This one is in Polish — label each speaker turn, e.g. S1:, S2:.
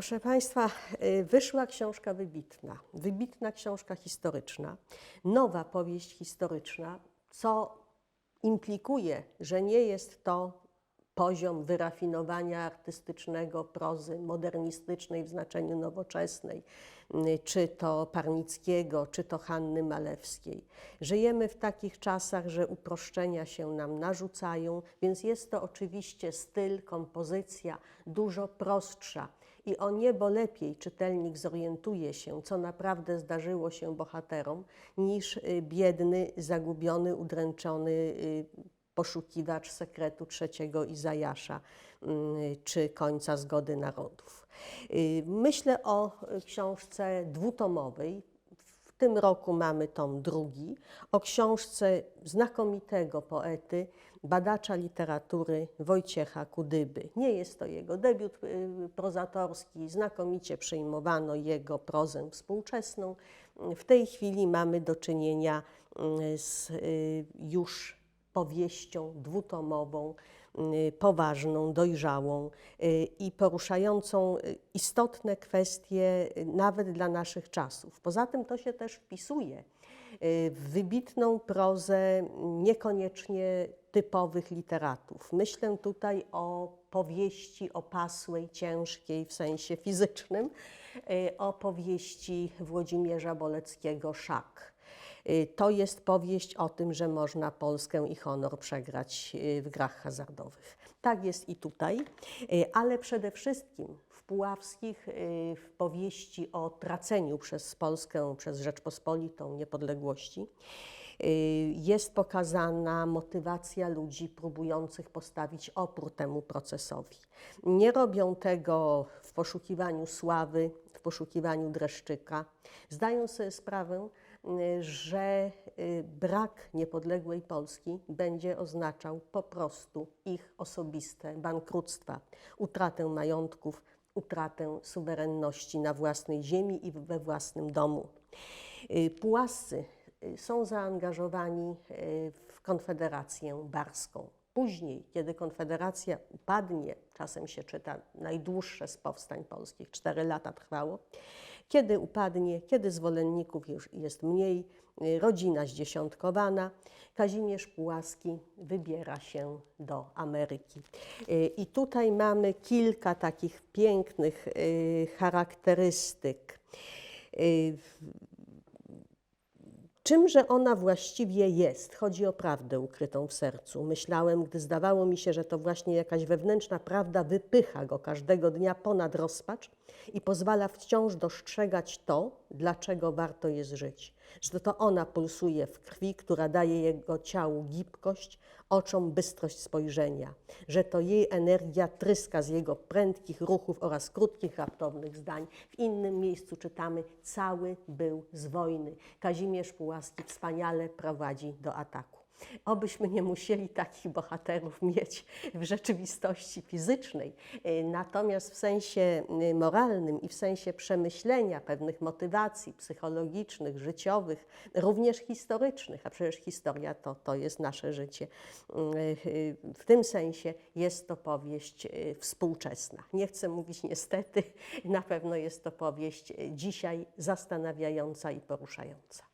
S1: Proszę Państwa, y, wyszła książka wybitna, wybitna książka historyczna, nowa powieść historyczna, co implikuje, że nie jest to poziom wyrafinowania artystycznego, prozy modernistycznej w znaczeniu nowoczesnej, y, czy to Parnickiego, czy to Hanny Malewskiej. Żyjemy w takich czasach, że uproszczenia się nam narzucają, więc jest to oczywiście styl, kompozycja dużo prostsza. I o niebo lepiej czytelnik zorientuje się, co naprawdę zdarzyło się bohaterom, niż y, biedny, zagubiony, udręczony y, poszukiwacz sekretu trzeciego Izajasza mm, czy końca zgody narodów. Y, Myślę o książce dwutomowej. Tym roku mamy tom drugi, o książce znakomitego poety, badacza literatury Wojciecha Kudyby. Nie jest to jego debiut y, prozatorski, znakomicie przyjmowano jego prozę współczesną. W tej chwili mamy do czynienia y, z y, już powieścią dwutomową, y, poważną, dojrzałą y, i poruszającą y, istotne kwestie nawet dla naszych czasów. Poza tym to się też wpisuje w wybitną prozę niekoniecznie typowych literatów. Myślę tutaj o powieści opasłej, ciężkiej w sensie fizycznym, o powieści Włodzimierza Boleckiego Szak. Y, To jest powieść o tym, że można Polskę i honor przegrać y, w grach hazardowych. Tak jest i tutaj, y, ale przede wszystkim w Puławskich, w powieści o traceniu przez Polskę, przez Rzeczpospolitą niepodległości, jest pokazana motywacja ludzi próbujących postawić opór temu procesowi. Nie robią tego w poszukiwaniu sławy, w poszukiwaniu dreszczyka. Zdają sobie sprawę, że y, brak niepodległej Polski będzie oznaczał po prostu ich osobiste bankructwa, utratę majątków, utratę suwerenności na własnej ziemi i we własnym domu. Y, Pułascy y, są zaangażowani y, w Konfederację Barską. Później, kiedy Konfederacja upadnie, czasem się czyta najdłuższe z powstań polskich, cztery lata trwało, kiedy upadnie, kiedy zwolenników już jest mniej, y, rodzina zdziesiątkowana, Kazimierz Pułaski wybiera się do Ameryki. Y, I tutaj mamy kilka takich pięknych y, charakterystyk. Czymże ona właściwie jest? Chodzi o prawdę ukrytą w sercu. Myślałem, gdy zdawało mi się, że to właśnie jakaś wewnętrzna prawda wypycha go każdego dnia ponad rozpacz i pozwala wciąż dostrzegać to, dlaczego warto jest żyć. Że to ona pulsuje w krwi, która daje jego ciału gibkość, oczom bystrość spojrzenia. Że to jej energia tryska z jego prędkich ruchów oraz krótkich, raptownych zdań. W innym miejscu czytamy, cały był z wojny. Kazimierz Pułaski wspaniale prowadzi do ataku. Obyśmy nie musieli takich bohaterów mieć w rzeczywistości fizycznej, Y, natomiast w sensie y, moralnym i w sensie przemyślenia pewnych motywacji psychologicznych, życiowych, również historycznych, a przecież historia to, to jest nasze życie. Y, W tym sensie jest to powieść współczesna. Nie chcę mówić niestety, na pewno jest to powieść dzisiaj zastanawiająca i poruszająca.